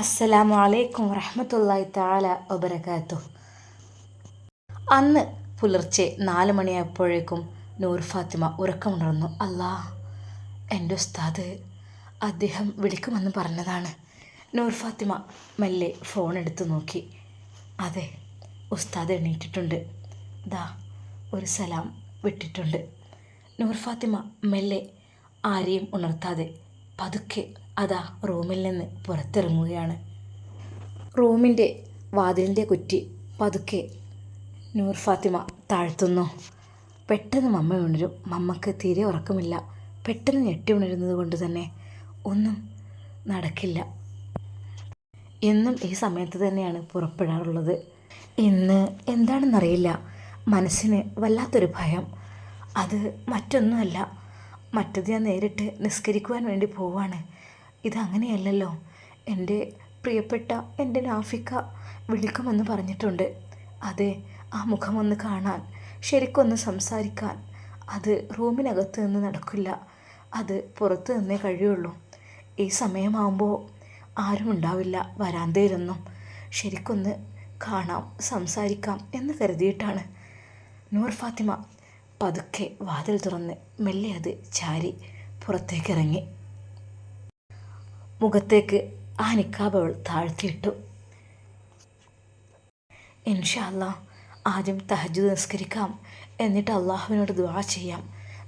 അസ്സലാമു അലൈക്കും വറഹമത്തല്ലായി താല ഒബരകാത്തു അന്ന് പുലർച്ചെ നാല് മണിയായപ്പോഴേക്കും നൂർ ഫാത്തിമ ഉറക്കമുണർന്നു. അല്ലാ എന്റെ ഉസ്താദ് അദ്ദേഹം വിളിക്കുമെന്ന് പറഞ്ഞതാണ്. നൂർ ഫാത്തിമ മെല്ലെ ഫോൺ എടുത്തു നോക്കി. അതെ ഉസ്താദ് എണീറ്റിട്ടുണ്ട്. ദാ ഒരു സലാം വിട്ടിട്ടുണ്ട്. നൂർ ഫാത്തിമ മെല്ലെ ആരെയും ഉണർത്താതെ പതുക്കെ അതാ റൂമിൽ നിന്ന് പുറത്തിറങ്ങുകയാണ്. റൂമിന്റെ വാതിലിന്റെ കുറ്റി പതുക്കെ നൂർ ഫാത്തിമ താഴ്ത്തുന്നു. പെട്ടെന്ന് മമ്മ ഉണരും മമ്മക്ക് തീരെ ഉറക്കമില്ല. പെട്ടെന്ന് ഞെട്ടി ഉണരുന്നത് കൊണ്ട് തന്നെ ഒന്നും നടക്കില്ല. എന്നും ഈ സമയത്ത് തന്നെയാണ് പുറപ്പെടാറുള്ളത്. ഇന്ന് എന്താണെന്നറിയില്ല. മനസ്സിന് വല്ലാത്തൊരു ഭയം. അത് മറ്റൊന്നുമല്ല. മറ്റത് ഞാൻ നേരിട്ട് നിസ്കരിക്കുവാൻ വേണ്ടി പോവാണ്. ഇതങ്ങനെയല്ലല്ലോ. എന്റെ പ്രിയപ്പെട്ട എന്റെ നാഫിക്ക വിളിക്കുമെന്ന് പറഞ്ഞിട്ടുണ്ട്. അതെ ആ മുഖമൊന്ന് കാണാൻ ശരിക്കൊന്ന് സംസാരിക്കാൻ. അത് റൂമിനകത്ത് നിന്ന് നടക്കില്ല. അത് പുറത്ത് നിന്നേ കഴിയുള്ളൂ. ഈ സമയമാകുമ്പോൾ ആരും ഉണ്ടാവില്ല. വരാന്തയിലൊന്നും ശരിക്കൊന്ന് കാണാം സംസാരിക്കാം എന്ന് കരുതിയിട്ടാണ്. നൂർ ഫാത്തിമ പതുക്കെ വാതിൽ തുറന്ന് മെല്ലെ അത് ചാരി പുറത്തേക്കിറങ്ങി. മുഖത്തേക്ക് ആ നിക്കാബ് അവൾ താഴ്ത്തിയിട്ടു. ഇൻഷാല്ല ആദ്യം തഹജ് നിസ്കരിക്കാം എന്നിട്ട് അള്ളാഹുവിനോട് ദ്വാ ചെയ്യാം.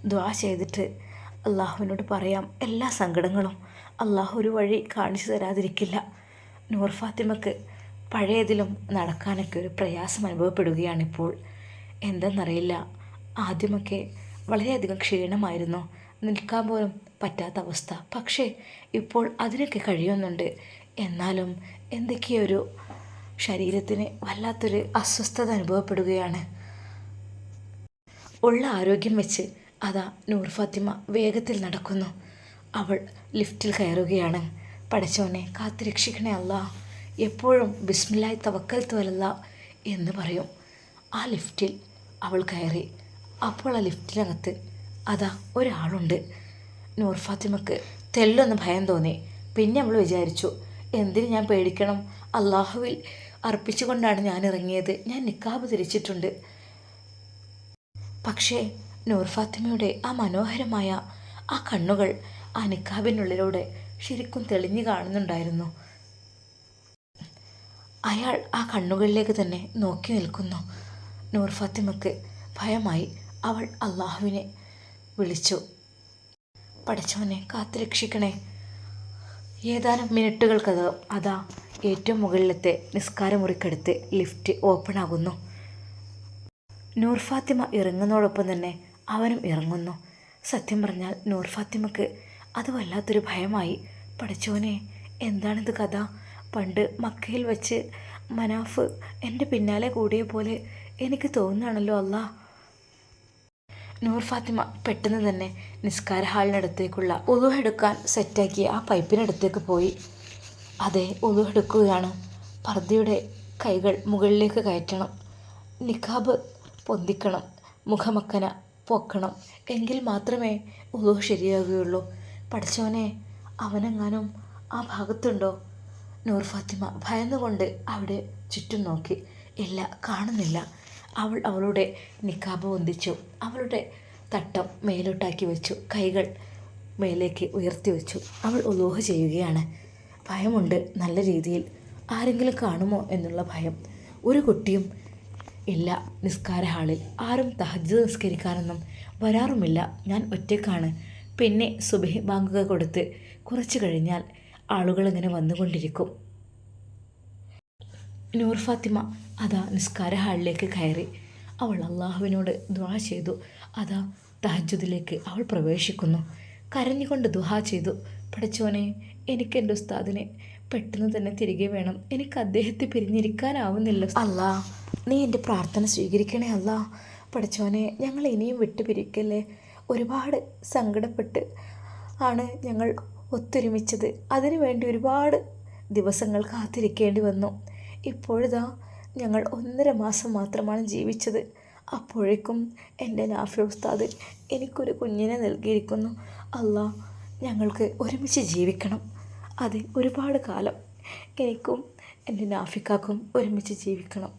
ദ്വാ ചെയ്തിട്ട് അള്ളാഹുവിനോട് പറയാം എല്ലാ സങ്കടങ്ങളും. അള്ളാഹു ഒരു വഴി കാണിച്ചു തരാതിരിക്കില്ല. നൂർ ഫാത്തിമക്ക് പഴയതിലും നടക്കാനൊക്കെ ഒരു പ്രയാസം അനുഭവപ്പെടുകയാണിപ്പോൾ. എന്തെന്നറിയില്ല ആദ്യമൊക്കെ വളരെയധികം ക്ഷീണമായിരുന്നു. നിൽക്കാൻ പോലും പറ്റാത്ത അവസ്ഥ. പക്ഷേ ഇപ്പോൾ അതിനൊക്കെ കഴിയുന്നുണ്ട്. എന്നാലും എന്തൊക്കെയൊരു ശരീരത്തിന് വല്ലാത്തൊരു അസ്വസ്ഥത അനുഭവപ്പെടുകയാണ്. ഉള്ള ആരോഗ്യം വെച്ച് അതാ നൂർ ഫാത്തിമ വേഗത്തിൽ നടക്കുന്നു. അവൾ ലിഫ്റ്റിൽ കയറുകയാണ്. പഠിച്ചവനെ കാത്തുരക്ഷിക്കണേ അല്ല. എപ്പോഴും ബിസ്മില്ലായി തവക്കൽ തോലല്ല എന്ന് പറയും. ആ ലിഫ്റ്റിൽ അവൾ കയറി. അപ്പോൾ ആ ലിഫ്റ്റിനകത്ത് അതാ ഒരാളുണ്ട്. നൂർ ഫാത്തിമക്ക് തെല്ലൊന്ന് ഭയം തോന്നി. പിന്നെ നമ്മൾ വിചാരിച്ചു എന്തിന് ഞാൻ പേടിക്കണം? അള്ളാഹുവിൽ അർപ്പിച്ചുകൊണ്ടാണ് ഞാൻ ഇറങ്ങിയത്. ഞാൻ നിക്കാബ് തിരിച്ചിട്ടുണ്ട്. പക്ഷേ നൂർ ഫാത്തിമയുടെ ആ മനോഹരമായ ആ കണ്ണുകൾ ആ നിക്കാബിനുള്ളിലൂടെ ശരിക്കും തെളിഞ്ഞു കാണുന്നുണ്ടായിരുന്നു. അയാൾ ആ കണ്ണുകളിലേക്ക് തന്നെ നോക്കി നിൽക്കുന്നു. നൂർ ഫാത്തിമക്ക് ഭയമായി അവൾ അള്ളാഹുവിനെ വിളിച്ചു. പഠിച്ചവനെ കാത്തുരക്ഷിക്കണേ. ഏതാനും മിനിറ്റുകൾക്കത് അതാ ഏറ്റവും മുകളിലത്തെ നിസ്കാരമുറിക്കടുത്ത് ലിഫ്റ്റ് ഓപ്പൺ ആകുന്നു നൂർ ഫാത്തിമ ഇറങ്ങുന്നതോടൊപ്പം തന്നെ അവനും ഇറങ്ങുന്നു. സത്യം പറഞ്ഞാൽ നൂർ ഫാത്തിമക്ക് അത് വല്ലാത്തൊരു ഭയമായി. പഠിച്ചോനെ എന്താണിത് കഥ? പണ്ട് മക്കയിൽ വച്ച് മനാഫ് എന്റെ പിന്നാലെ കൂടിയ പോലെ എനിക്ക് തോന്നുകയാണല്ലോ അല്ലാ. നൂർ ഫാത്തിമ പെട്ടെന്ന് തന്നെ നിസ്കാര ഹാളിനടുത്തേക്കുള്ള ഉളുവെടുക്കാൻ സെറ്റാക്കി ആ പൈപ്പിനടുത്തേക്ക് പോയി. അതെ ഉളുവെടുക്കുകയാണ് പർദ്ദയുടെ കൈകൾ മുകളിലേക്ക് കയറ്റണം. നിഖാബ് പൊന്തിക്കണം മുഖമക്കന പൊക്കണം. എങ്കിൽ മാത്രമേ ഒതു ശരിയാകുകയുള്ളൂ. പഠിച്ചവനെ അവനെങ്ങാനും ആ ഭാഗത്തുണ്ടോ? നൂർ ഫാത്തിമ ഭയന്നുകൊണ്ട് അവിടെ ചുറ്റും നോക്കി. ഇല്ല കാണുന്നില്ല. അവൾ അവളുടെ നിക്കാബ് പൊന്തിച്ചു അവളുടെ തട്ടം മേലോട്ടാക്കി വെച്ചു. കൈകൾ മേലേക്ക് ഉയർത്തി വെച്ചു. അവൾ ഉലോഹ ചെയ്യുകയാണ്. ഭയമുണ്ട് നല്ല രീതിയിൽ. ആരെങ്കിലും കാണുമോ എന്നുള്ള ഭയം. ഒരു കുട്ടിയും ഇല്ല നിസ്കാര ഹാളിൽ. ആരും തഹജ് നിസ്കരിക്കാനൊന്നും വരാറുമില്ല. ഞാൻ ഒറ്റക്കാണ് പിന്നെ സുബഹി ബാങ്കുക കൊടുത്ത് കുറച്ച് കഴിഞ്ഞാൽ ആളുകൾ ഇങ്ങനെ വന്നുകൊണ്ടിരിക്കും. നൂർ ഫാത്തിമ അതാ നിസ്കാര ഹാളിലേക്ക് കയറി. അവൾ അള്ളാഹുവിനോട് ദ്വാ ചെയ്തു. അതാ തഹജുദിലേക്ക് അവൾ പ്രവേശിക്കുന്നു. കരഞ്ഞുകൊണ്ട് ദുഹാ ചെയ്തു. പഠിച്ചോനെ എനിക്ക് എന്റെ ഉസ്താദിനെ പെട്ടെന്ന് തന്നെ തിരികെ വേണം. എനിക്ക് അദ്ദേഹത്തെ പിരിഞ്ഞിരിക്കാനാവുന്നില്ല. അല്ലാ നീ എന്റെ പ്രാർത്ഥന സ്വീകരിക്കണേ അല്ല. പഠിച്ചോനെ ഞങ്ങൾ ഇനിയും വിട്ടുപിരിക്കല്ലേ? ഒരുപാട് സങ്കടപ്പെട്ട് ആണ് ഞങ്ങൾ ഒത്തൊരുമിച്ചത്. അതിനുവേണ്ടി ഒരുപാട് ദിവസങ്ങൾ കാത്തിരിക്കേണ്ടി വന്നു. ഇപ്പോഴിതാ ഞങ്ങൾ ഒന്നര മാസം മാത്രമാണ് ജീവിച്ചത്. അപ്പോഴേക്കും എന്റെ നാഫി ഉസ്താദ് എനിക്കൊരു കുഞ്ഞിനെ നൽകിയിരിക്കുന്നു. അല്ല ഞങ്ങൾക്ക് ഒരുമിച്ച് ജീവിക്കണം. അതെ ഒരുപാട് കാലം എനിക്കും എന്റെ നാഫിക്കാക്കും ഒരുമിച്ച് ജീവിക്കണം.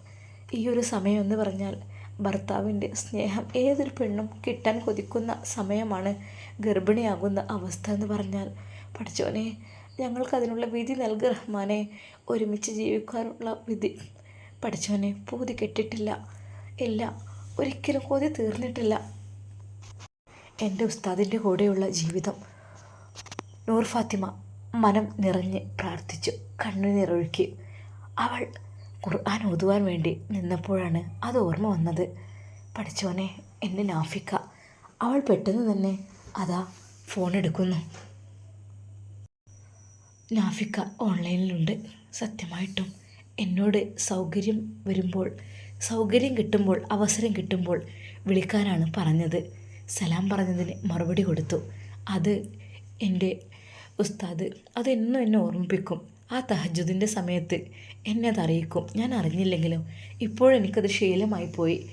ഈ ഒരു സമയം എന്ന് പറഞ്ഞാൽ ഭർത്താവിന്റെ സ്നേഹം ഏതൊരു പെണ്ണും കിട്ടാൻ കൊതിക്കുന്ന സമയമാണ് ഗർഭിണിയാകുന്ന അവസ്ഥ എന്ന് പറഞ്ഞാൽ. പഠിച്ചോനെ ഞങ്ങൾക്കതിനുള്ള വിധി നൽകുക റഹ്മാനെ. ഒരുമിച്ച് ജീവിക്കാനുള്ള വിധി. പഠിച്ചവനെ പൂതി കെട്ടിട്ടില്ല. ഇല്ല ഒരിക്കലും കൊതി തീർന്നിട്ടില്ല. എന്റെ ഉസ്താദിന്റെ കൂടെയുള്ള ജീവിതം. നൂർ ഫാത്തിമ മനം നിറഞ്ഞ് പ്രാർത്ഥിച്ചു കണ്ണുനീരൊഴുക്കി അവൾ ഖുർആൻ ഓതുവാൻ വേണ്ടി നിന്നപ്പോഴാണ് അത് ഓർമ്മ വന്നത്. പഠിച്ചോനെ എന്റെ നാഫിക്ക. അവൾ പെട്ടെന്ന് തന്നെ അതാ ഫോൺ എടുക്കുന്നു നാഫിക്ക ഓൺലൈനിലുണ്ട്. സത്യമായിട്ടും എന്നോട് സൗകര്യം വരുമ്പോൾ സൗകര്യം കിട്ടുമ്പോൾ അവസരം കിട്ടുമ്പോൾ വിളിക്കാനാണ് പറഞ്ഞത്. സലാം പറഞ്ഞതിന് മറുപടി കൊടുത്തു. അത് എന്റെ ഉസ്താദ് അതെന്നും എന്നെ ഓർമ്മിപ്പിക്കും. ആ തഹജുദിന്റെ സമയത്ത് എന്നെ അതറിയിക്കും ഞാൻ അറിഞ്ഞില്ലെങ്കിലും ഇപ്പോഴെനിക്കത് ശീലമായി പോയി.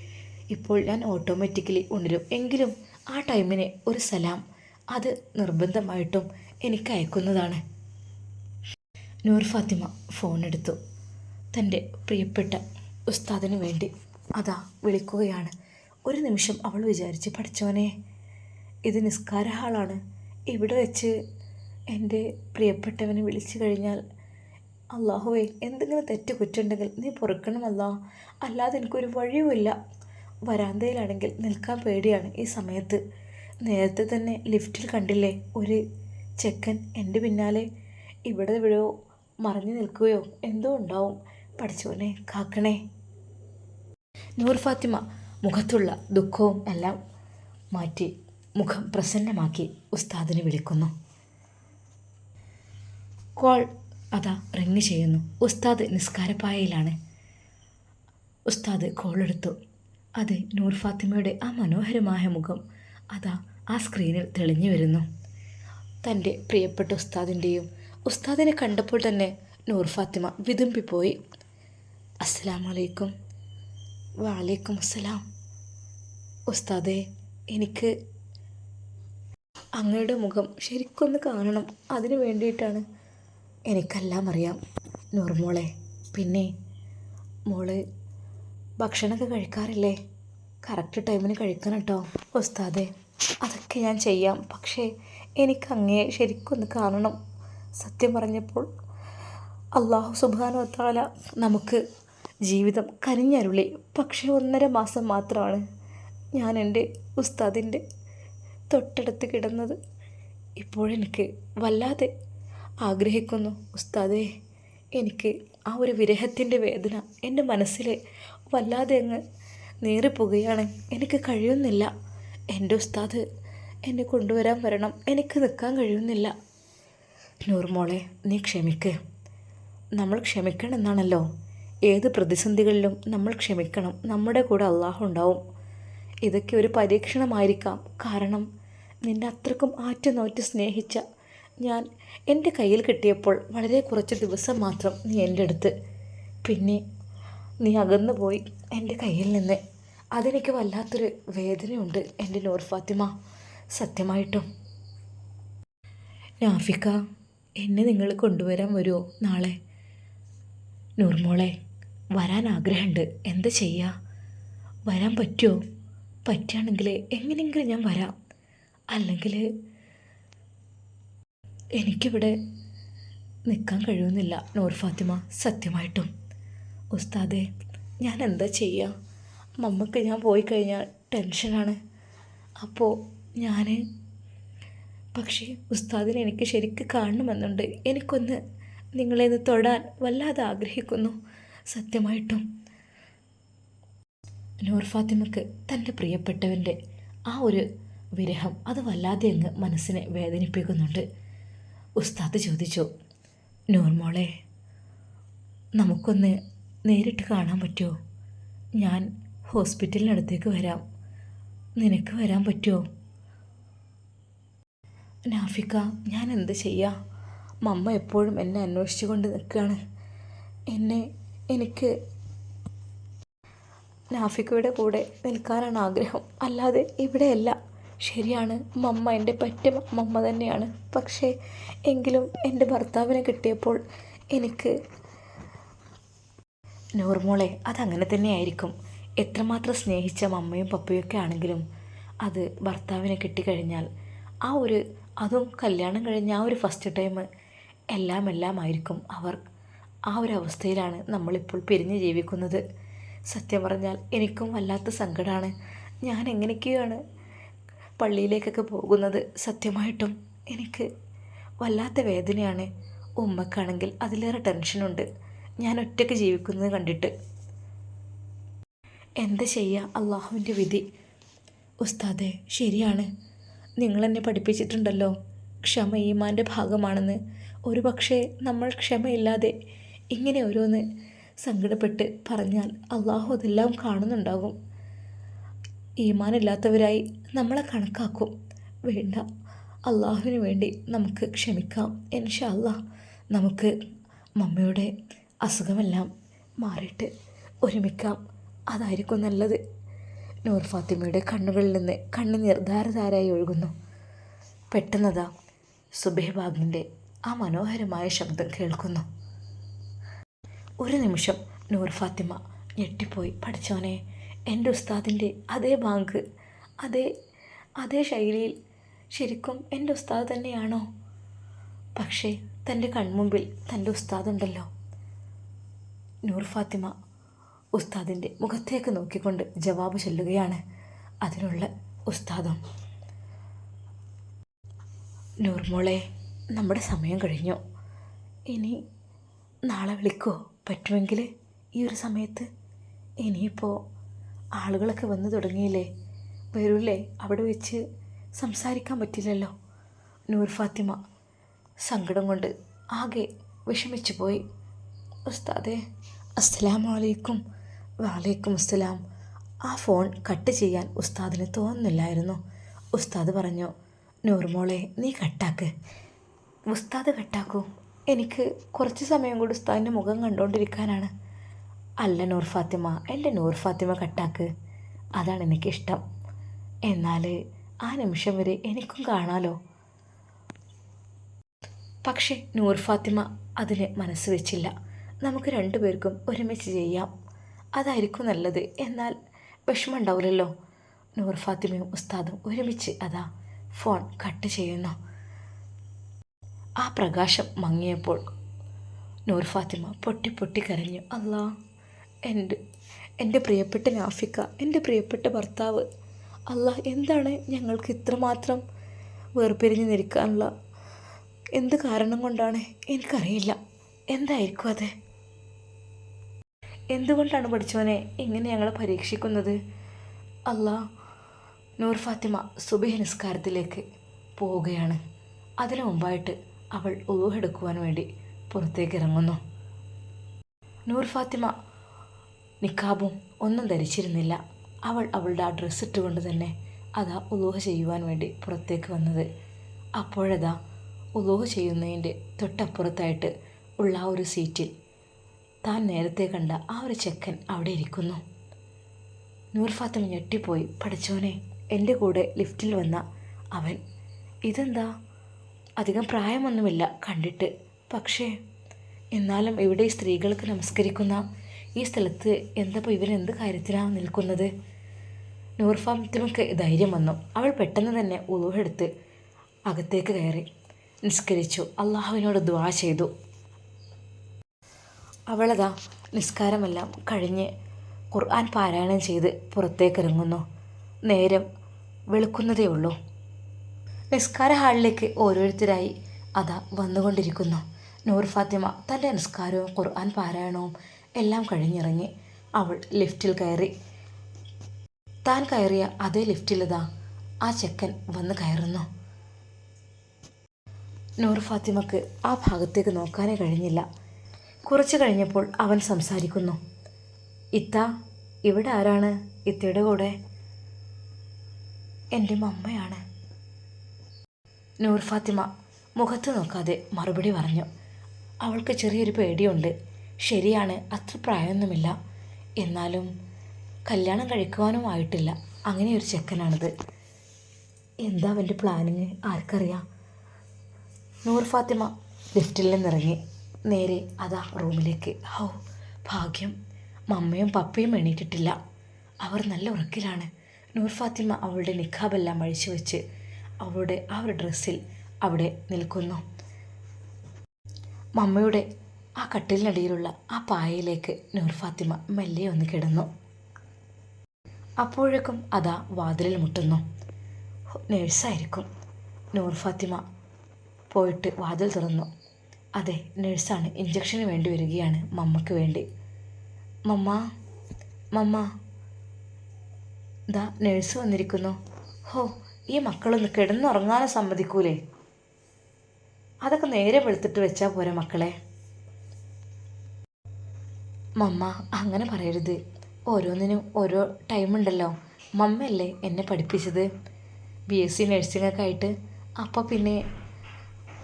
ഇപ്പോൾ ഞാൻ ഓട്ടോമാറ്റിക്കലി ഉണരും. എങ്കിലും ആ ടൈമിന് ഒരു സലാം അത് നിർബന്ധമായിട്ടും എനിക്ക് അയക്കുന്നതാണ്. നൂർ ഫാത്തിമ ഫോൺ എടുത്തു തന്റെ പ്രിയപ്പെട്ട ഉസ്താദിന് വേണ്ടി അതാ വിളിക്കുകയാണ്. ഒരു നിമിഷം അവൾ വിചാരിച്ച് പഠിച്ചവനെ ഇത് നിസ്കാര ഹാളാണ്. ഇവിടെ വെച്ച് എന്റെ പ്രിയപ്പെട്ടവനെ വിളിച്ചു കഴിഞ്ഞാൽ അള്ളാഹുവേ എന്തെങ്കിലും തെറ്റ് കുറ്റുണ്ടെങ്കിൽ നീ പൊറുക്കണമല്ല. അല്ലാതെ എനിക്കൊരു വഴിയുമില്ല. വരാന്തയിലാണെങ്കിൽ നിൽക്കാൻ പേടിയാണ് ഈ സമയത്ത്. നേരത്തെ തന്നെ ലിഫ്റ്റിൽ കണ്ടില്ലേ ഒരു ചെക്കൻ എന്റെ പിന്നാലെ ഇവിടെ എവിടെയോ മറഞ്ഞു നിൽക്കുകയോ എന്തോ ഉണ്ടാവും. പഠിച്ചോനെ കാക്കണേ. നൂർ ഫാത്തിമ മുഖത്തുള്ള ദുഃഖവും എല്ലാം മാറ്റി മുഖം പ്രസന്നമാക്കി ഉസ്താദിനെ വിളിക്കുന്നു. കോൾ അതാ റിങ് ചെയ്യുന്നു. ഉസ്താദ് നിസ്കാരപ്പായയിലാണ്. ഉസ്താദ് കോൾ എടുത്തു. അത് നൂർ ഫാത്തിമയുടെ ആ മനോഹരമായ മുഖം അതാ ആ സ്ക്രീനിൽ തെളിഞ്ഞു വരുന്നു. തന്റെ പ്രിയപ്പെട്ട ഉസ്താദിന്റെയും ഉസ്താദിനെ കണ്ടപ്പോൾ തന്നെ നൂർ ഫാത്തിമ വിതുമ്പിപ്പോയി. അസ്സലാം അലൈക്കും വാലൈക്കും അസ്സലാം ഉസ്താദെ എനിക്ക് അങ്ങയുടെ മുഖം ശരിക്കൊന്ന് കാണണം. അതിനു വേണ്ടിയിട്ടാണ് എനിക്കെല്ലാം അറിയാം നൂർമോളെ പിന്നെ മോൾ ഭക്ഷണമൊക്കെ കഴിക്കാറില്ലേ? കറക്റ്റ് ടൈമിന് കഴിക്കണം കേട്ടോ. ഉസ്താദെ അതൊക്കെ ഞാൻ ചെയ്യാം. പക്ഷേ എനിക്ക് അങ്ങേ ശരിക്കൊന്ന് കാണണം. സത്യം പറഞ്ഞപ്പോൾ അള്ളാഹു സുബാനോത്താല താല നമുക്ക് ജീവിതം കരിഞ്ഞരുളി പക്ഷേ ഒന്നര മാസം മാത്രമാണ് ഞാൻ എന്റെ ഉസ്താദിന്റെ തൊട്ടടുത്ത് കിടന്നത്. ഇപ്പോഴെനിക്ക് വല്ലാതെ ആഗ്രഹിക്കുന്നു ഉസ്താദേ എനിക്ക് ആ ഒരു വിരഹത്തിന്റെ വേദന എന്റെ മനസ്സിൽ വല്ലാതെ അങ്ങ് നേറിപ്പോകുകയാണ്. എനിക്ക് കഴിയുന്നില്ല. എന്റെ ഉസ്താദ് എന്നെ കൊണ്ടുവരാൻ വരണം. എനിക്ക് നിൽക്കാൻ കഴിയുന്നില്ല. നൂർമോളെ നീ ക്ഷമിക്ക്. നമ്മൾ ക്ഷമിക്കണം എന്നാണല്ലോ ഏത് പ്രതിസന്ധികളിലും നമ്മൾ ക്ഷമിക്കണം. നമ്മുടെ കൂടെ അള്ളാഹു ഉണ്ടാവും. ഇതൊക്കെ ഒരു പരീക്ഷണമായിരിക്കാം. കാരണം നിന്നെ അത്രക്കും ആറ്റുനോറ്റ് സ്നേഹിച്ച ഞാൻ എന്റെ കയ്യിൽ കിട്ടിയപ്പോൾ വളരെ കുറച്ച് ദിവസം മാത്രം നീ എന്റെ അടുത്ത്. പിന്നെ നീ അകന്നു പോയി എന്റെ കയ്യിൽ നിന്ന്. അതെനിക്ക് വല്ലാത്തൊരു വേദനയുണ്ട് എന്റെ നൂർ ഫാത്തിമ. സത്യമായിട്ടും. നാഫിക്ക എന്നെ നിങ്ങൾ കൊണ്ടുവരാൻ വരുമോ നാളെ? നൂർമോളെ വരാൻ ആഗ്രഹമുണ്ട്. എന്താ ചെയ്യുക വരാൻ പറ്റുമോ പറ്റുകയാണെങ്കിൽ എങ്ങനെയെങ്കിലും ഞാൻ വരാം. അല്ലെങ്കിൽ എനിക്കിവിടെ നിൽക്കാൻ കഴിയുന്നില്ല നൂർ ഫാത്തിമ. സത്യമായിട്ടും. ഉസ്താദെ ഞാൻ എന്താ ചെയ്യുക മമ്മക്ക് ഞാൻ പോയി കഴിഞ്ഞാൽ ടെൻഷനാണ്. അപ്പോൾ ഞാൻ പക്ഷേ ഉസ്താദിനെ എനിക്ക് ശരിക്ക് കാണണമെന്നുണ്ട്. എനിക്കൊന്ന് നിങ്ങളെ ഒന്ന് തൊടാൻ വല്ലാതെ ആഗ്രഹിക്കുന്നു. സത്യമായിട്ടും. നൂർ ഫാത്തിമക്ക് തന്റെ പ്രിയപ്പെട്ടവന്റെ ആ ഒരു വിരഹം അത് വല്ലാതെ അങ്ങ് മനസ്സിനെ വേദനിപ്പിക്കുന്നുണ്ട്. ഉസ്താദ് ചോദിച്ചു നൂർമോളെ നമുക്കൊന്ന് നേരിട്ട് കാണാൻ പറ്റുമോ? ഞാൻ ഹോസ്പിറ്റലിനടുത്തേക്ക് വരാം. നിനക്ക് വരാൻ പറ്റുമോ? നാഫിക്ക ഞാൻ എന്ത് ചെയ്യാം? മമ്മ എപ്പോഴും എന്നെ അന്വേഷിച്ചു കൊണ്ട് നിൽക്കുകയാണ്. എന്നെ എനിക്ക് നാഫിക്കയുടെ കൂടെ നിൽക്കാനാണ് ആഗ്രഹം. അല്ലാതെ ഇവിടെയല്ല. ശരിയാണ് മമ്മ എന്റെ പറ്റ മമ്മ തന്നെയാണ്. പക്ഷേ എങ്കിലും എന്റെ ഭർത്താവിനെ കിട്ടിയപ്പോൾ എനിക്ക് നൂർമോളെ അതങ്ങനെ തന്നെയായിരിക്കും. എത്രമാത്രം സ്നേഹിച്ച മമ്മയും പപ്പയും ഒക്കെ ആണെങ്കിലും അത് ഭർത്താവിനെ കിട്ടിക്കഴിഞ്ഞാൽ ആ ഒരു അതും കല്യാണം കഴിഞ്ഞ ആ ഒരു ഫസ്റ്റ് ടൈം എല്ലാം എല്ലാം ആയിരിക്കും അവർ. ആ ഒരു അവസ്ഥയിലാണ് നമ്മളിപ്പോൾ പിരിഞ്ഞ് ജീവിക്കുന്നത്. സത്യം പറഞ്ഞാൽ എനിക്കും വല്ലാത്ത സങ്കടമാണ് ഞാൻ എങ്ങനെയൊക്കെയാണ് പള്ളിയിലേക്കൊക്കെ പോകുന്നത്? സത്യമായിട്ടും എനിക്ക് വല്ലാത്ത വേദനയാണ്. ഉമ്മക്കാണെങ്കിൽ അതിലേറെ ടെൻഷനുണ്ട് ഞാൻ ഒറ്റയ്ക്ക് ജീവിക്കുന്നത് കണ്ടിട്ട്. എന്താ ചെയ്യുക അള്ളാഹുവിന്റെ വിധി. ഉസ്താദെ ശരിയാണ്. നിങ്ങൾ എന്നെ പഠിപ്പിച്ചിട്ടുണ്ടല്ലോ. ക്ഷമ ഈമാന്റെ ഭാഗമാണെന്ന്. ഒരു പക്ഷേ നമ്മൾ ക്ഷമയില്ലാതെ ഇങ്ങനെ ഓരോന്ന് സങ്കടപ്പെട്ട് പറഞ്ഞാൽ അള്ളാഹു അതെല്ലാം കാണുന്നുണ്ടാകും. ഈമാനില്ലാത്തവരായി നമ്മളെ കണക്കാക്കും. വേണ്ട. അള്ളാഹുവിന് വേണ്ടി നമുക്ക് ക്ഷമിക്കാം. ഇൻഷാ അള്ളാഹ് നമുക്ക് മമ്മയുടെ അസുഖമെല്ലാം മാറിയിട്ട് ഒരുമിക്കാം. അതായിരിക്കും നല്ലത്. നൂർ ഫാത്തിമയുടെ കണ്ണുകളിൽ നിന്ന് കണ്ണുനീർ ധാരധാരായി ഒഴുകുന്നു. പെട്ടെന്നതാ സുബേബാഗിന്റെ ആ മനോഹരമായ ശബ്ദം കേൾക്കുന്നു. ഒരു നിമിഷം നൂർ ഫാത്തിമ ഞെട്ടിപ്പോയി. പഠിച്ചോനെ എന്റെ ഉസ്താദിന്റെ അതേ ബാങ്ക് അതേ അതേ ശൈലിയിൽ ശരിക്കും എന്റെ ഉസ്താദ് തന്നെയാണോ? പക്ഷേ തന്റെ കൺമുമ്പിൽ തന്റെ ഉസ്താദുണ്ടല്ലോ. നൂർ ഫാത്തിമ ഉസ്താദിന്റെ മുഖത്തേക്ക് നോക്കിക്കൊണ്ട് ജവാബ് ചൊല്ലുകയാണ് അതിനുള്ള ഉസ്താദും. നൂർമോളെ നമ്മുടെ സമയം കഴിഞ്ഞു. ഇനി നാളെ വിളിക്കോ? പറ്റുമെങ്കിൽ ഈ ഒരു സമയത്ത്. ഇനിയിപ്പോൾ ആളുകളൊക്കെ വന്നു തുടങ്ങിയില്ലേ? വരൂല്ലേ? അവിടെ വെച്ച് സംസാരിക്കാൻ പറ്റില്ലല്ലോ. നൂർ ഫാത്തിമ സങ്കടം കൊണ്ട് ആകെ വിഷമിച്ചു പോയി ഉസ്താദേ അസ്സലാമു അലൈക്കും. വാലൈക്കും അസ്സലാം. ആ ഫോൺ കട്ട് ചെയ്യാൻ ഉസ്താദിന് തോന്നുന്നില്ലായിരുന്നു. ഉസ്താദ് പറഞ്ഞു നൂർമോളെ നീ കട്ടാക്ക്. ഉസ്താദ് കട്ടാക്കൂ? എനിക്ക് കുറച്ച് സമയം കൂടി ഉസ്താദിന്റെ മുഖം കണ്ടുകൊണ്ടിരിക്കാനാണ് അല്ല നൂർ ഫാത്തിമ എന്റെ നൂർ ഫാത്തിമ കട്ടാക്ക്. അതാണ് എനിക്കിഷ്ടം. എന്നാൽ ആ നിമിഷം വരെ എനിക്കും കാണാലോ. പക്ഷേ നൂർ ഫാത്തിമ അതിന് മനസ്സ് വെച്ചില്ല. നമുക്ക് രണ്ടുപേർക്കും ഒരുമിച്ച് ചെയ്യാം. അതായിരിക്കും നല്ലത്. എന്നാൽ വിഷമം ഉണ്ടാവില്ലല്ലോ. നൂർ ഫാത്തിമയും ഉസ്താദും ഒരുമിച്ച് അതാ ഫോൺ കട്ട് ചെയ്യുന്നു. ആ പ്രകാശം മങ്ങിയപ്പോൾ നൂർ ഫാത്തിമ പൊട്ടി പൊട്ടി കരഞ്ഞു. അല്ലാ എന്റെ എന്റെ പ്രിയപ്പെട്ട നാഫിക്ക എന്റെ പ്രിയപ്പെട്ട ഭർത്താവ്. അല്ലാ എന്താണ് ഞങ്ങൾക്ക് ഇത്രമാത്രം വേർപിരിഞ്ഞ് നിൽക്കാനുള്ള? എന്ത് കാരണം കൊണ്ടാണ്? എനിക്കറിയില്ല. എന്തായിരിക്കും അത്? എന്തുകൊണ്ടാണ് പഠിച്ചവനെ ഇങ്ങനെ ഞങ്ങളെ പരീക്ഷിക്കുന്നത്? അല്ലാ നൂർ ഫാത്തിമ സുബഹി നിസ്കാരത്തിലേക്ക് പോവുകയാണ്. അതിനു മുമ്പായിട്ട് അവൾ ഊഹെടുക്കുവാൻ വേണ്ടി പുറത്തേക്ക് ഇറങ്ങുന്നു നൂർ ഫാത്തിമ നിക്കാബും ഒന്നും ധരിച്ചിരുന്നില്ല. അവൾ അവളുടെ ആ ഡ്രസ്സ് ഇട്ടുകൊണ്ട് തന്നെ അതാ ഉലൂഹ ചെയ്യുവാൻ വേണ്ടി പുറത്തേക്ക് വന്നത്. അപ്പോഴതാ ഉലൂഹ ചെയ്യുന്നതിന്റെ തൊട്ടപ്പുറത്തായിട്ട് ഉള്ള ഒരു സീറ്റിൽ താൻ നേരത്തെ കണ്ട ആ ഒരു ചെക്കൻ അവിടെ ഇരിക്കുന്നു. നൂർ ഫാത്തിമ ഞെട്ടിപ്പോയി. പഠിച്ചോനെ എന്റെ കൂടെ ലിഫ്റ്റിൽ വന്ന. അവൻ ഇതെന്താ? അധികം പ്രായമൊന്നുമില്ല കണ്ടിട്ട്. പക്ഷേ എന്നാലും ഇവിടെ സ്ത്രീകൾക്ക് നമസ്കരിക്കുന്ന ഈ സ്ഥലത്ത് എന്തപ്പോൾ ഇവരെന്ത് കാര്യത്തിലാണ് നിൽക്കുന്നത്? നൂർ ധൈര്യം വന്നു. അവൾ പെട്ടെന്ന് തന്നെ ഉളുവെടുത്ത് അകത്തേക്ക് കയറി. നിസ്കരിച്ചു. അള്ളാഹുവിനോട് ദ്വാ ചെയ്തു. അവളതാ നിസ്കാരമെല്ലാം കഴിഞ്ഞ് ഖുർആൻ പാരായണം ചെയ്ത് പുറത്തേക്ക് ഇറങ്ങുന്നു നേരം വെളുക്കുന്നതേ ഉള്ളൂ. നിസ്കാര ഹാളിലേക്ക് ഓരോരുത്തരായി അതാ വന്നുകൊണ്ടിരിക്കുന്നു. നൂർ ഫാത്തിമ തന്റെ നിസ്കാരവും ഖുർആൻ പാരായണവും എല്ലാം കഴിഞ്ഞിറങ്ങി അവൾ ലിഫ്റ്റിൽ കയറി. താൻ കയറിയ അതേ ലിഫ്റ്റിലതാ ആ ചെക്കൻ വന്ന് കയറുന്നു. നൂർ ഫാത്തിമക്ക് ആ ഭാഗത്തേക്ക് നോക്കാനേ കഴിഞ്ഞില്ല. കുറച്ച് കഴിഞ്ഞപ്പോൾ അവൻ സംസാരിക്കുന്നു. ഇത്ത ഇവിടെ ആരാണ്? ഇത്തയുടെ കൂടെ. എന്റെ മമ്മയാണ്. നൂർ ഫാത്തിമ മുഖത്ത് നോക്കാതെ മറുപടി പറഞ്ഞു. അവൾക്ക് ചെറിയൊരു പേടിയുണ്ട്. ശരിയാണ് അത്ര പ്രായമൊന്നുമില്ല. എന്നാലും കല്യാണം കഴിക്കുവാനും ആയിട്ടില്ല. അങ്ങനെ ഒരു ചെക്കനാണിത്. എന്താ അവന്റെ പ്ലാനിങ്? ആർക്കറിയാം. നൂർ ഫാത്തിമ ലിഫ്റ്റിൽ നിന്നിറങ്ങി. നേരെ അതാ റൂമിലേക്ക്. ഹൗ ഭാഗ്യം. മമ്മയും പപ്പയും എണീറ്റിട്ടില്ല. അവർ നല്ല ഉറക്കിലാണ്. നൂർ ഫാത്തിമ അവളുടെ നിഖാബെല്ലാം അഴിച്ചു വെച്ച് അവളുടെ ആ ഒരു ഡ്രസ്സിൽ അവിടെ നിൽക്കുന്നു. മമ്മയുടെ ആ കട്ടിലിനടിയിലുള്ള ആ പായയിലേക്ക് നൂർ ഫാത്തിമ മെല്ലെ ഒന്ന് കിടന്നു. അപ്പോഴേക്കും അതാ വാതിലിൽ മുട്ടുന്നു. നേഴ്സായിരിക്കും. നൂർ ഫാത്തിമ പോയിട്ട് വാതിൽ തുറന്നു. അതെ നേഴ്സാണ്. ഇഞ്ചക്ഷന് വേണ്ടി വരികയാണ് മമ്മക്ക് വേണ്ടി. മമ്മ മമ്മ. ദാ നേഴ്സ് വന്നിരിക്കുന്നു. ഹോ ഈ മക്കളൊന്ന് കിടന്നുറങ്ങാനും സമ്മതിക്കൂലേ? അതൊക്കെ നേരെ വെളുത്തിട്ട് വെച്ചാൽ പോരെ മക്കളെ? മമ്മ അങ്ങനെ പറയരുത്. ഓരോന്നിനും ഓരോ ടൈമുണ്ടല്ലോ. മമ്മയല്ലേ എന്നെ പഠിപ്പിച്ചത്? ബി എസ് സി നഴ്സിംഗൊക്കെ ആയിട്ട്. അപ്പോൾ പിന്നെ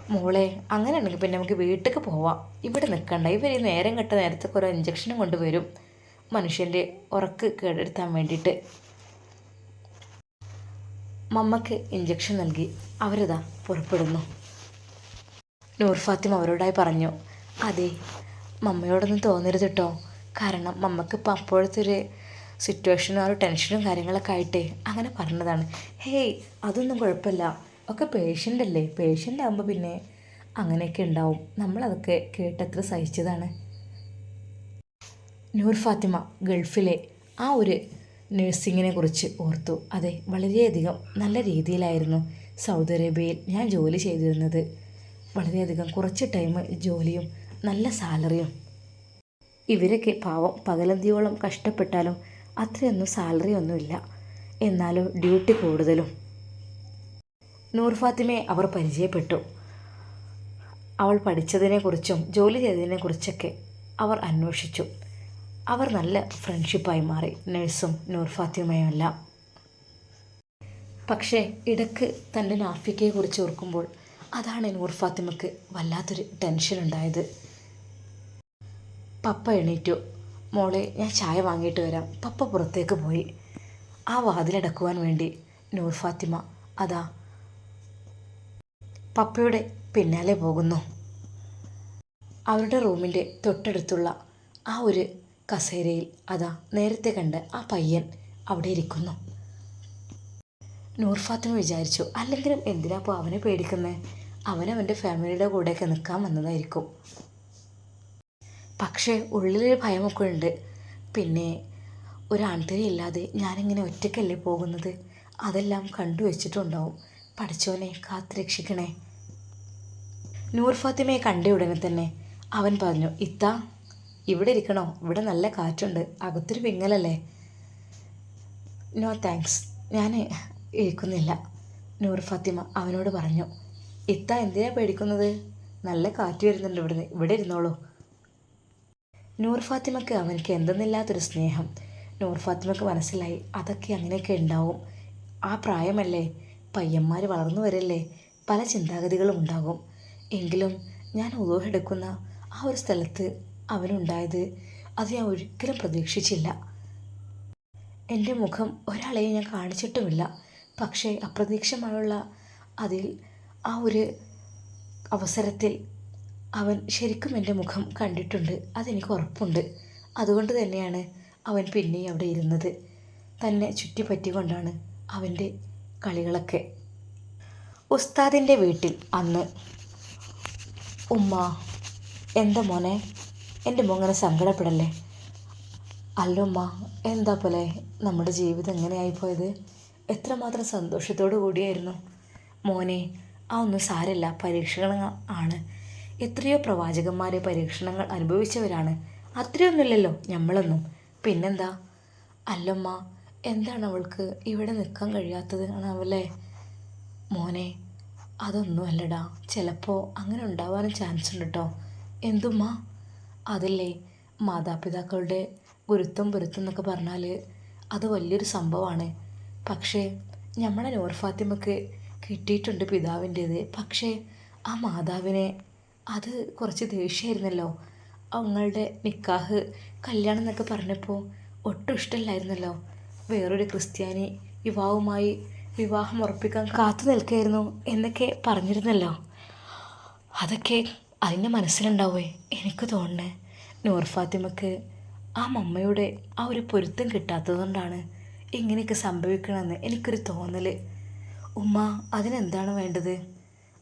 മോളെ അങ്ങനെയാണെങ്കിൽ പിന്നെ നമുക്ക് വീട്ടിലേക്ക് പോവാം. ഇവിടെ നിൽക്കണ്ട. ഇവർ നേരം കെട്ട നേരത്തെ കുറേ ഇഞ്ചക്ഷനും കൊണ്ടുവരും. മനുഷ്യന്റെ ഉറക്ക് കേടെടുത്താൻ വേണ്ടിയിട്ട്. മമ്മക്ക് ഇഞ്ചക്ഷൻ നൽകി. അവരിതാ പുറപ്പെടുന്നു. നൂർ ഫാത്തിമ അവരോടായി പറഞ്ഞു അതെ മമ്മയോടൊന്നും തോന്നരുത് കേട്ടോ കാരണം മമ്മക്ക് ഇപ്പം അപ്പോഴത്തെ ഒരു സിറ്റുവേഷനും ആ ഒരു ടെൻഷനും കാര്യങ്ങളൊക്കെ ആയിട്ടേ അങ്ങനെ പറഞ്ഞതാണ്. ഹേയ് അതൊന്നും കുഴപ്പമില്ല. ഒക്കെ പേഷ്യന്റ് അല്ലേ? പേഷ്യന്റ് ആകുമ്പോൾ പിന്നെ അങ്ങനെയൊക്കെ ഉണ്ടാവും. നമ്മളതൊക്കെ കേട്ടത്ര സഹിച്ചതാണ്. നൂർ ഫാത്തിമ ഗൾഫിലെ ആ ഒരു നഴ്സിങ്ങിനെ കുറിച്ച് ഓർത്തു. അതെ വളരെയധികം നല്ല രീതിയിലായിരുന്നു സൗദി അറേബ്യയിൽ ഞാൻ ജോലി ചെയ്തിരുന്നത്. വളരെയധികം കുറച്ച് ടൈം ജോലിയും നല്ല സാലറിയും. ഇവരൊക്കെ പാവം പകലന്തിയോളം കഷ്ടപ്പെട്ടാലും അത്രയൊന്നും സാലറി ഒന്നുമില്ല എന്നാലോ ഡ്യൂട്ടി കൂടുതലും. നൂർ ഫാത്തിമയെ അവർ പരിചയപ്പെട്ടു. അവൾ പഠിച്ചതിനെക്കുറിച്ചും ജോലി ചെയ്തതിനെക്കുറിച്ചൊക്കെ അവർ അന്വേഷിച്ചു. അവർ നല്ല ഫ്രണ്ട്ഷിപ്പായി മാറി. നഴ്സും നൂർ ഫാത്തിമയും പക്ഷേ ഇടയ്ക്ക് തന്റെ നാഫിക്കയെക്കുറിച്ച് ഓർക്കുമ്പോൾ അതാണ് നൂർ ഫാത്തിമയ്ക്ക് വല്ലാത്തൊരു ടെൻഷൻ ഉണ്ടായത്. പപ്പ എണീറ്റു. മോളെ ഞാൻ ചായ വാങ്ങിയിട്ട് വരാം. പപ്പ പുറത്തേക്ക് പോയി. ആ വാതിലടക്കുവാൻ വേണ്ടി നൂർ ഫാത്തിമ അതാ പപ്പയുടെ പിന്നാലെ പോകുന്നു. അവരുടെ റൂമിന്റെ തൊട്ടടുത്തുള്ള ആ ഒരു കസേരയിൽ അതാ നേരത്തെ കണ്ട് ആ പയ്യൻ അവിടെ ഇരിക്കുന്നു. നൂർഫാത്തിമ വിചാരിച്ചു അല്ലെങ്കിലും എന്തിനാ അപ്പോൾ അവനെ പേടിക്കുന്നത് അവൻ അവന്റെ ഫാമിലിയുടെ കൂടെയൊക്കെ നിൽക്കാൻ വന്നതായിരിക്കും. പക്ഷേ ഉള്ളിലൊരു ഭയമൊക്കെ ഉണ്ട്. പിന്നെ ഒരു ഇല്ലാതെ ഞാനിങ്ങനെ ഒറ്റയ്ക്കല്ലേ പോകുന്നത്? അതെല്ലാം കണ്ടു വെച്ചിട്ടുണ്ടാവും പഠിച്ചോനെ കാത്തുരക്ഷിക്കണേ നൂർ ഫാത്തിമയെ കണ്ട ഉടനെ തന്നെ അവൻ പറഞ്ഞു ഇത്ത ഇവിടെ ഇരിക്കണോ? ഇവിടെ നല്ല കാറ്റുണ്ട്. അകത്തൊരു വിങ്ങലല്ലേ? നോ താങ്ക്സ് ഞാൻ ഇരിക്കുന്നില്ല നൂർ ഫാത്തിമ അവനോട് പറഞ്ഞു. ഇത്ത എന്തിനാ പേടിക്കുന്നത്? നല്ല കാറ്റ് വരുന്നുണ്ട് ഇവിടുന്ന്. ഇവിടെ ഇരുന്നോളൂ. നൂർ ഫാത്തിമക്ക് അവനക്ക് എന്തെന്നില്ലാത്തൊരു സ്നേഹം. നൂർ ഫാത്തിമക്ക് മനസ്സിലായി അതൊക്കെ അങ്ങനെയൊക്കെ ഉണ്ടാവും. ആ പ്രായമല്ലേ? പയ്യന്മാർ വളർന്നു വരല്ലേ? പല ചിന്താഗതികളും ഉണ്ടാകും. എങ്കിലും ഞാൻ ഊഹെടുക്കുന്ന ആ ഒരു സ്ഥലത്ത് അവനുണ്ടായത് അത് ഞാൻ ഒരിക്കലും പ്രതീക്ഷിച്ചില്ല. എന്റെ മുഖം ഒരാളെയും ഞാൻ കാണിച്ചിട്ടുമില്ല. പക്ഷേ അപ്രതീക്ഷമായുള്ള അതിൽ ആ ഒരു അവസരത്തിൽ അവൻ ശരിക്കും എന്റെ മുഖം കണ്ടിട്ടുണ്ട്. അതെനിക്ക് ഉറപ്പുണ്ട്. അതുകൊണ്ട് തന്നെയാണ് അവൻ പിന്നെയും അവിടെ ഇരുന്നത്. തന്നെ ചുറ്റിപ്പറ്റിക്കൊണ്ടാണ് അവന്റെ കളികളൊക്കെ. ഉസ്താദിന്റെ വീട്ടിൽ അന്ന് ഉമ്മ എന്താ മോനെ? എന്റെ മോങ്ങനെ സങ്കടപ്പെടല്ലേ? അല്ലുമ്മ എന്താ പോലെ? നമ്മുടെ ജീവിതം എങ്ങനെയായി പോയത്? എത്രമാത്രം സന്തോഷത്തോടു കൂടിയായിരുന്നു. മോനെ ആ ഒന്നും സാരല്ല പരീക്ഷണങ്ങൾ ആണ്. എത്രയോ പ്രവാചകന്മാരെ പരീക്ഷണങ്ങൾ അനുഭവിച്ചവരാണ്. അത്രയൊന്നുമില്ലല്ലോ നമ്മളൊന്നും പിന്നെന്താ? അല്ലമ്മ എന്താണ് അവൾക്ക് ഇവിടെ നിൽക്കാൻ കഴിയാത്തത്? ആണാവല്ലേ? മോനെ അതൊന്നുമല്ലടാ. ചിലപ്പോൾ അങ്ങനെ ഉണ്ടാവാനും ചാൻസ് ഉണ്ട് കേട്ടോ എന്തുമ്മ? അതല്ലേ മാതാപിതാക്കളുടെ ഗുരുത്വം പൊരുത്തം എന്നൊക്കെ പറഞ്ഞാൽ അത് വലിയൊരു സംഭവമാണ് പക്ഷേ നമ്മളെ നോർ ഫാത്തിമക്ക് കിട്ടിയിട്ടുണ്ട് പിതാവിന്റേത്. പക്ഷേ ആ മാതാവിനെ അത് കുറച്ച് ദേഷ്യമായിരുന്നല്ലോ. അവങ്ങളുടെ നിക്കാഹ് കല്യാണം എന്നൊക്കെ പറഞ്ഞപ്പോൾ ഒട്ടും ഇഷ്ടമില്ലായിരുന്നല്ലോ. വേറൊരു ക്രിസ്ത്യാനി യുവാവുമായി വിവാഹം ഉറപ്പിക്കാൻ കാത്തു നിൽക്കായിരുന്നു എന്നൊക്കെ പറഞ്ഞിരുന്നല്ലോ. അതൊക്കെ അതിന്റെ മനസ്സിലുണ്ടാവേ. എനിക്ക് തോന്നണേ നൂർ ഫാത്തിമക്ക് ആ മമ്മയുടെ ആ ഒരു പൊരുത്തം കിട്ടാത്തതുകൊണ്ടാണ് ഇങ്ങനെയൊക്കെ സംഭവിക്കണമെന്ന് എനിക്കൊരു തോന്നൽ ഉമ്മ അതിനെന്താണ് വേണ്ടത്?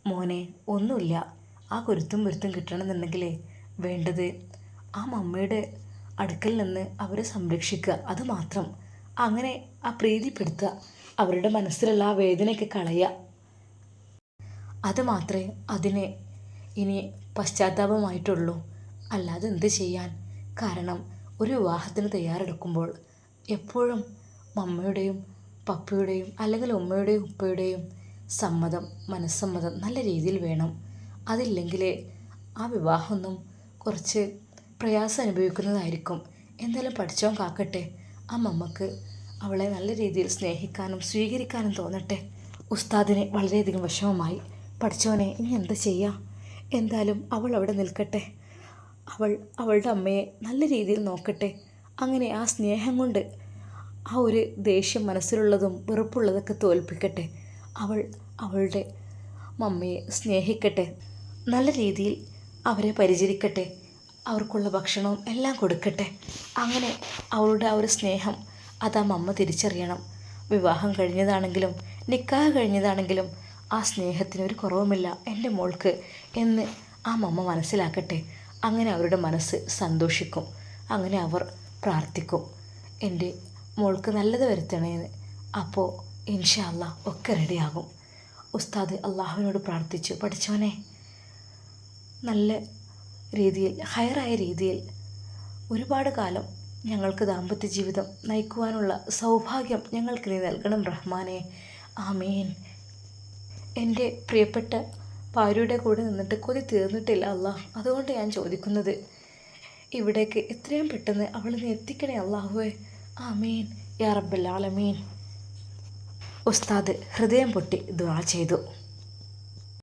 മോനെ ഒന്നുമില്ല. ആ കുരുത്തും പൊരുത്തും കിട്ടണമെന്നുണ്ടെങ്കിലേ വേണ്ടത് ആ മമ്മയുടെ അടുക്കൽ നിന്ന് അവരെ സംരക്ഷിക്കുക. അതുമാത്രം അങ്ങനെ ആ പ്രീതിപ്പെടുത്തുക. അവരുടെ മനസ്സിലുള്ള ആ വേദനയൊക്കെ കളയുക. അത് മാത്രമേ അതിന് ഇനി പശ്ചാത്താപമായിട്ടുള്ളൂ. അല്ലാതെ എന്ത് ചെയ്യാൻ? കാരണം ഒരു വിവാഹത്തിന് തയ്യാറെടുക്കുമ്പോൾ എപ്പോഴും മമ്മയുടെയും പപ്പയുടെയും അല്ലെങ്കിൽ ഉമ്മയുടെയും ഉപ്പയുടെയും സമ്മതം മനസ്സമ്മതം നല്ല രീതിയിൽ വേണം. അതില്ലെങ്കിൽ ആ വിവാഹമൊന്നും കുറച്ച് പ്രയാസം അനുഭവിക്കുന്നതായിരിക്കും. എന്തായാലും പഠിച്ചോൻ കാക്കട്ടെ. ആ മമ്മക്ക് അവളെ നല്ല രീതിയിൽ സ്നേഹിക്കാനും സ്വീകരിക്കാനും തോന്നട്ടെ. ഉസ്താദിനെ വളരെയധികം വിഷമമായി. പഠിച്ചവനെ ഇനി എന്താ ചെയ്യാം? എന്തായാലും അവൾ അവിടെ നിൽക്കട്ടെ. അവൾ അവളുടെ അമ്മയെ നല്ല രീതിയിൽ നോക്കട്ടെ. അങ്ങനെ ആ സ്നേഹം കൊണ്ട് ആ ഒരു ദേഷ്യം മനസ്സിലുള്ളതും വെറുപ്പുള്ളതൊക്കെ തോൽപ്പിക്കട്ടെ. അവൾ അവളുടെ മമ്മയെ സ്നേഹിക്കട്ടെ. നല്ല രീതിയിൽ അവരെ പരിചരിക്കട്ടെ. അവർക്കുള്ള ഭക്ഷണവും എല്ലാം കൊടുക്കട്ടെ. അങ്ങനെ അവളുടെ ആ ഒരു സ്നേഹം അത് അമ്മ തിരിച്ചറിയണം. വിവാഹം കഴിഞ്ഞതാണെങ്കിലും നിക്കാഹ് കഴിഞ്ഞതാണെങ്കിലും ആ സ്നേഹത്തിനൊരു കുറവുമില്ല എന്റെ മോൾക്ക് എന്ന് ആ മമ്മ മനസ്സിലാക്കട്ടെ. അങ്ങനെ അവരുടെ മനസ്സ് സന്തോഷിക്കും. അങ്ങനെ അവർ പ്രാർത്ഥിക്കും. എന്റെ മോൾക്ക് നല്ലത് വരുത്തണേന്ന് അപ്പോൾ ഇൻഷാ അല്ലാ ഒക്കെ റെഡിയാകും ഉസ്താദ് അള്ളാഹുവിനോട് പ്രാർത്ഥിച്ചു. പഠിച്ചവനെ നല്ല രീതിയിൽ ഹയറായ രീതിയിൽ ഒരുപാട് കാലം ഞങ്ങൾക്ക് ദാമ്പത്യ ജീവിതം നയിക്കുവാനുള്ള സൗഭാഗ്യം ഞങ്ങൾക്ക് നീ നൽകണം റഹ്മാനെ. ആമീൻ. എന്റെ പ്രിയപ്പെട്ട ഭാര്യയുടെ കൂടെ നിന്നിട്ട് കൊതി തീർന്നിട്ടില്ല അല്ല. അതുകൊണ്ട് ഞാൻ ചോദിക്കുന്നത് ഇവിടേക്ക് എത്രയും പെട്ടെന്ന് അവൾ നീ എത്തിക്കണേ അള്ളാഹുവേ ആമീൻ. യാ റബ്ബൽ ആലമീൻ. ഉസ്താദ് ഹൃദയം പൊട്ടി ദ്വാ ചെയ്തു.